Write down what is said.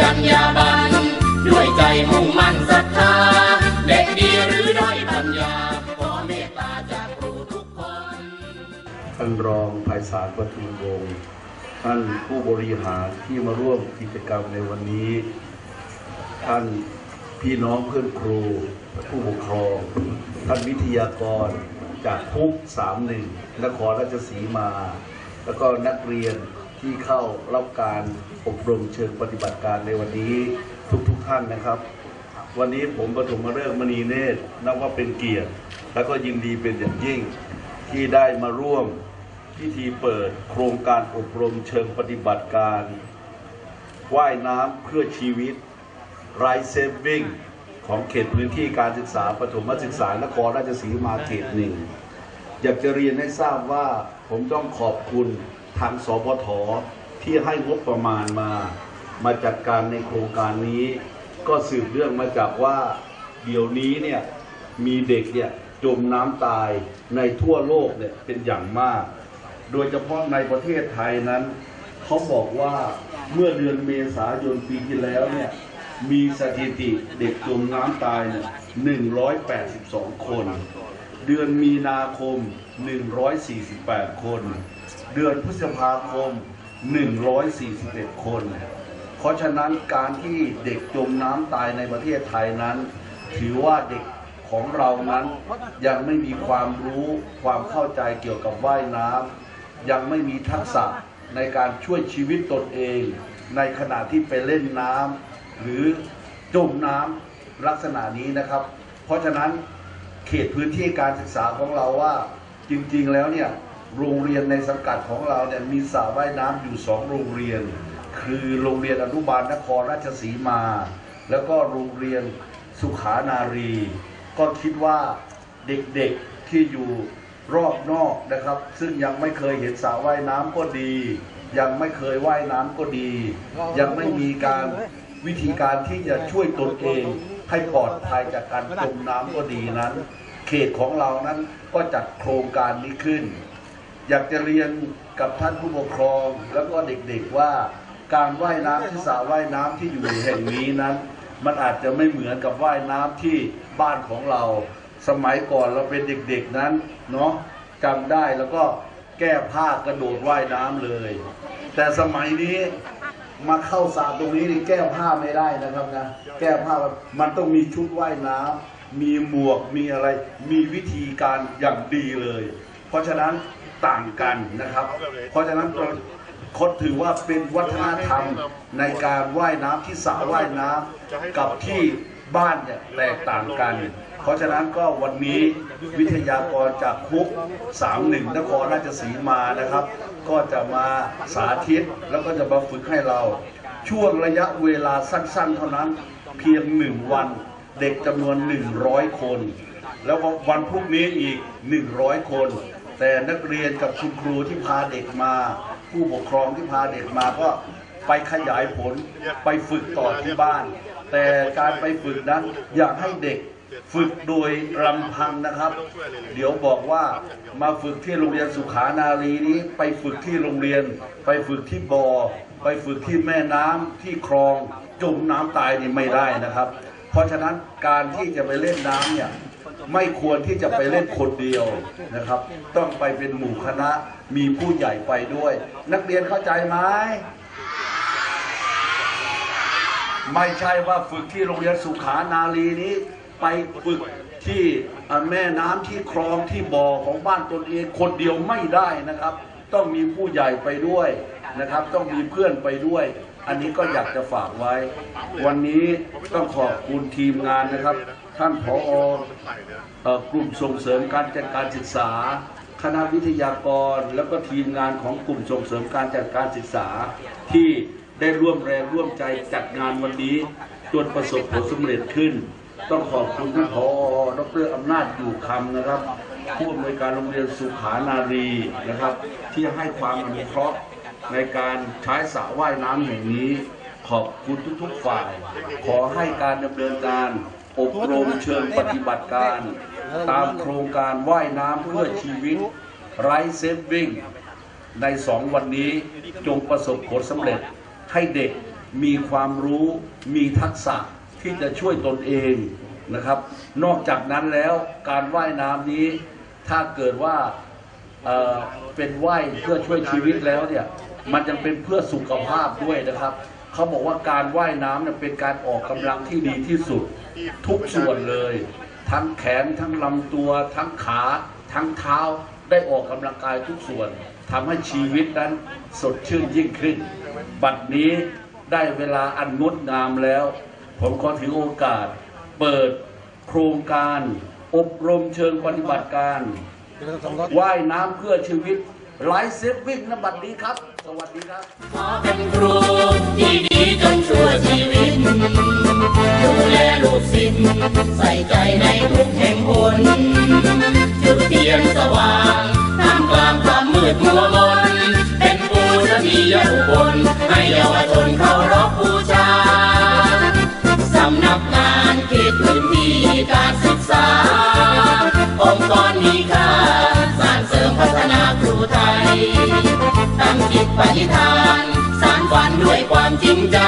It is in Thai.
จรรยาบรรณด้วยใจมุ่งมั่นศรัทธา เด็กดีหรือด้อยปัญญา ขอเมตตาจากครูทุกคนท่านรองไพศาลปทุมวงศ์ท่านผู้บริหารที่มาร่วมกิจกรรมในวันนี้ ท่านพี่น้องเพื่อนครู ผู้ปกครอง ท่านวิทยากรจากทุกสามหนึ่งนครราชสีมา แล้วก็นักเรียน ที่เข้ารับการอบรมเชิงปฏิบัติการในวันนี้ทุกๆทท่านนะครับ วันนี้ผมปฐมฤกษ์มณีเนตรนับว่าเป็นเกียรติ และก็ยินดีเป็นอย่างยิ่งที่ได้มาร่วมพิธีเปิดโครงการอบรมเชิงปฏิบัติการว่ายน้ำเพื่อชีวิตไรเซฟวิ่งของเขตพื้นที่การศึกษาปฐมศึกษานครราชสีมาเขตหนึ่ง อยากจะเรียนให้ทราบว่าผมต้องขอบคุณทางสพทที่ให้งบประมาณมา มาจัดการในโครงการนี้ ก็สืบเรื่องมาจากว่าเดี๋ยวนี้เนี่ยมีเด็กเนี่ยจมน้ำตายในทั่วโลกเนี่ยเป็นอย่างมาก โดยเฉพาะในประเทศไทยนั้น เขาบอกว่าเมื่อเดือนเมษายนปีที่แล้วเนี่ยมีสถิติเด็กจมน้ำตายเนี่ย182 คน เดือนมีนาคม 148 คน เดือนพฤษภาคม 141 คน เพราะฉะนั้นการที่เด็กจมน้ำตายในประเทศไทยนั้น ถือว่าเด็กของเรานั้นยังไม่มีความรู้ความเข้าใจเกี่ยวกับว่ายน้ำยังไม่มีทักษะในการช่วยชีวิตตนเอง ในขณะที่ไปเล่นน้ำหรือจมน้ำลักษณะนี้นะครับ เพราะฉะนั้น ขตพื้นที่การศึกษาของเราว่า จริงๆแล้วเนี่ยโรงเรียนในสังกัดของเราเนี่ยมีสระว่ายน้ำอยู่สองโรงเรียน คือโรงเรียนอนุบาลนครราชสีมา แล้วก็โรงเรียนสุขานารี ก็คิดว่าเด็กๆที่อยู่รอบนอกนะครับ ซึ่งยังไม่เคยเห็นสระว่ายน้ำก็ดี ยังไม่เคยว่ายน้ำก็ดี ยังไม่มีการวิธีการที่จะช่วยตนเอง ให้ปลอดภัยจากการจมน้ำก็ดีนั้น เขตของเรานั้นก็จัดโครงการนี้ขึ้น อยากจะเรียนกับท่านผู้ปกครองแล้วก็เด็กๆว่า การว่ายน้ำที่สระว่ายน้ำที่อยู่แห่งนี้นั้น มันอาจจะไม่เหมือนกับว่ายน้ำที่บ้านของเรา สมัยก่อนเราเป็นเด็กๆนั้นเนาะจำได้แล้วก็แก้ผ้ากระโดดว่ายน้ำเลย แต่สมัยนี้ มาเข้าสระตรงนี้นี่แก้ผ้าไม่ได้นะครับนะแก้ผ้ามันต้องมีชุดว่ายน้ำมีหมวกมีอะไร มีวิธีการอย่างดีเลย เพราะฉะนั้นต่างกันนะครับ เพราะฉะนั้นเราคดถือว่าเป็นวัฒนธรรมในการว่ายน้ำที่สระว่ายน้ำกับที่บ้านเนี่ยแตกต่างกัน เพราะฉะนั้นก็วันนี้วิทยากรจากคุก 31 นครราชสีมานะครับ ก็จะมาสาธิตแล้วก็จะมาฝึกให้เรา ช่วงระยะเวลาสั้นๆ เท่านั้นเพียงหนึ่งวันเด็กจำนวน 100 คน แล้วก็วันพรุ่งนี้อีก 100 คน แต่นักเรียนกับคุณครูที่พาเด็กมา ผู้ปกครองที่พาเด็กมาก็ไปขยายผลไปฝึกต่อที่บ้าน แต่การไปฝึกนั้นอยากให้เด็ก ฝึกโดยลำพังนะครับ เดี๋ยวบอกว่ามาฝึกที่โรงเรียนสุขานารีนี้ ไปฝึกที่โรงเรียน ไปฝึกที่บ่อไปฝึกที่แม่น้ำที่คลองจมน้ำตายนี่ไม่ได้นะครับ เพราะฉะนั้นการที่จะไปเล่นน้ำเนี่ยไม่ควรที่จะไปเล่นคนเดียวนะครับ ต้องไปเป็นหมู่คณะมีผู้ใหญ่ไปด้วย นักเรียนเข้าใจไหมไม่ใช่ว่าฝึกที่โรงเรียนสุขานารีนี้ ไปฝึกที่แม่น้ำที่คลองที่บ่อของบ้านตนเองคนเดียวไม่ได้นะครับ ต้องมีผู้ใหญ่ไปด้วยนะครับ ต้องมีเพื่อนไปด้วย อันนี้ก็อยากจะฝากไว้ วันนี้ต้องขอบคุณทีมงานนะครับ ท่านผออกลุ่มส่งเสริมการจัดการศึกษา คณะวิทยากร แล้วก็ทีมงานของกลุ่มส่งเสริมการจัดการศึกษาที่ได้ร่วมแรงร่วมใจจัดงานวันนี้จนประสบผลสำเร็จขึ้น ต้องขอบคุณท่านผอดรอำนาจอยู่คำนะครับ ผู้อำนวยการโรงเรียนสุขานารีนะครับ ที่ให้ความอนุเคราะห์ในการใช้สระว่ายน้ำแห่งนี้ ขอบคุณทุกๆฝ่าย ขอให้การดำเนินการอบรมเชิงปฏิบัติการ ตามโครงการว่ายน้ำเพื่อชีวิตไร้เซฟวิ่งในสองวันนี้จงประสบผลสำเร็จให้เด็กมีความรู้มีทักษะ ที่จะช่วยตนเองนะครับ นอกจากนั้นแล้วการว่ายน้ำนี้ ถ้าเกิดว่าเอ่อเป็นว่ายเพื่อช่วยชีวิตแล้วเนี่ยมันยังเป็นเพื่อสุขภาพด้วยนะครับเขาบอกว่าการว่ายน้ำเนี่ยเป็นการออกกำลังที่ดีที่สุด ทุกส่วนเลย ทั้งแขนทั้งลำตัว ทั้งขา ทั้งเท้าได้ออกกำลังกายทุกส่วนทำให้ชีวิตนั้นสดชื่นยิ่งขึ้น บัดนี้ได้เวลาอันงดงามแล้ว ผมขอถือโอกาสเปิดโครงการอบรมเชิงปฏิบัติการว่ายน้ำเพื่อชีวิตไลฟ์เซฟวิ่งนบัดนี้ครับ สวัสดีครับ ขอเป็นครูที่ดีจนชั่วชีวิต ดูแลลูกศิษย์ใส่ใจในทุกแห่งหนจุดเทียนสว่างท่ามกลางความมืดมัวมน เป็นปูชนียบุคคลให้เยาวชนเคารพบูช ไ